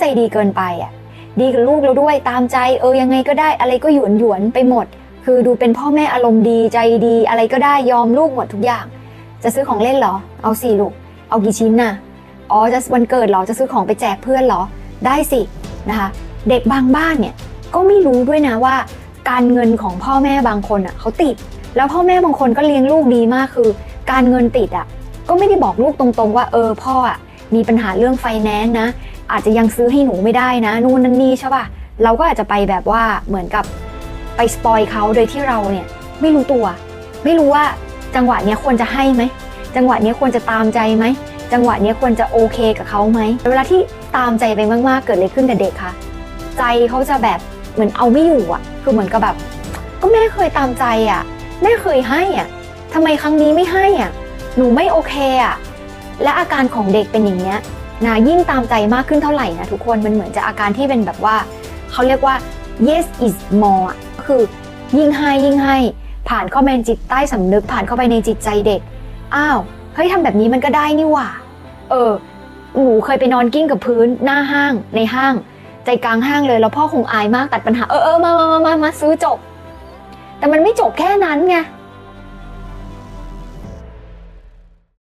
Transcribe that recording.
ใจดีเกินไปอะ ดีกับลูกเราด้วยตามใจเออยังไงก็ได้อะไรก็หยวนหยวนไปหมด คือดูเป็นพ่อแม่อารมณ์ดีใจดีอะไรก็ได้ยอมลูกหมดทุกอย่าง จะซื้อของเล่นเหรอ เอาสิลูก เอากี่ชิ้นน่ะอ๋อจะวันเกิดเหรอจะซื้อของไปแจกเพื่อนเหรอได้สินะคะ เด็กบางบ้านเนี่ยก็ไม่รู้ด้วยนะว่า การเงินของพ่อแม่บางคนอะเขาติด แล้วพ่อแม่บางคนก็เลี้ยงลูกดีมากคือ การเงินติดอะก็ไม่ได้บอกลูกตรงๆว่าเออพ่ออะ มีปัญหาเรื่องไฟแนนซ์นะ อาจจะยังซื้อให้หนูไม่ได้นะ นู่นนั่นนี่ใช่ป่ะ เราก็อาจจะไปแบบว่าเหมือนกับไปสปอยเขาโดยที่เราเนี่ยไม่รู้ตัว ไม่รู้ว่าจังหวะนี้ควรจะให้ไหม จังหวะนี้ควรจะตามใจไหม จังหวะนี้ควรจะโอเคกับเขาไหม เวลาที่ตามใจไปมากๆ เกิดอะไรขึ้นกับเด็กคะ ใจเขาจะแบบเหมือนเอาไม่อยู่อะ คือเหมือนกับแบบ ก็แม่เคยตามใจอะ แม่เคยให้อะทำไมครั้งนี้ไม่ให้อะ หนูไม่โอเคอะ และอาการของเด็กเป็นอย่างเนี้ยนะยิ่งตามใจมากขึ้นเท่าไหร่นะทุกคนมันเหมือนจะอาการที่เป็นแบบว่า เขาเรียกว่า yes is more ก็คือยิ่งให้ยิ่งให้ ผ่านเข้าไปในจิตใต้สำนึกผ่านเข้าไปในจิตใจเด็ก อ้าวเฮ้ยทำแบบนี้มันก็ได้นี่หว่า เออหนูเคยไปนอนกิ้งกับพื้นหน้าห้างในห้าง ใจกลางห้างเลยแล้วพ่อคงอายมากตัดปัญหาเออเออมามามามามาซื้อจบ แต่มันไม่จบแค่นั้นไง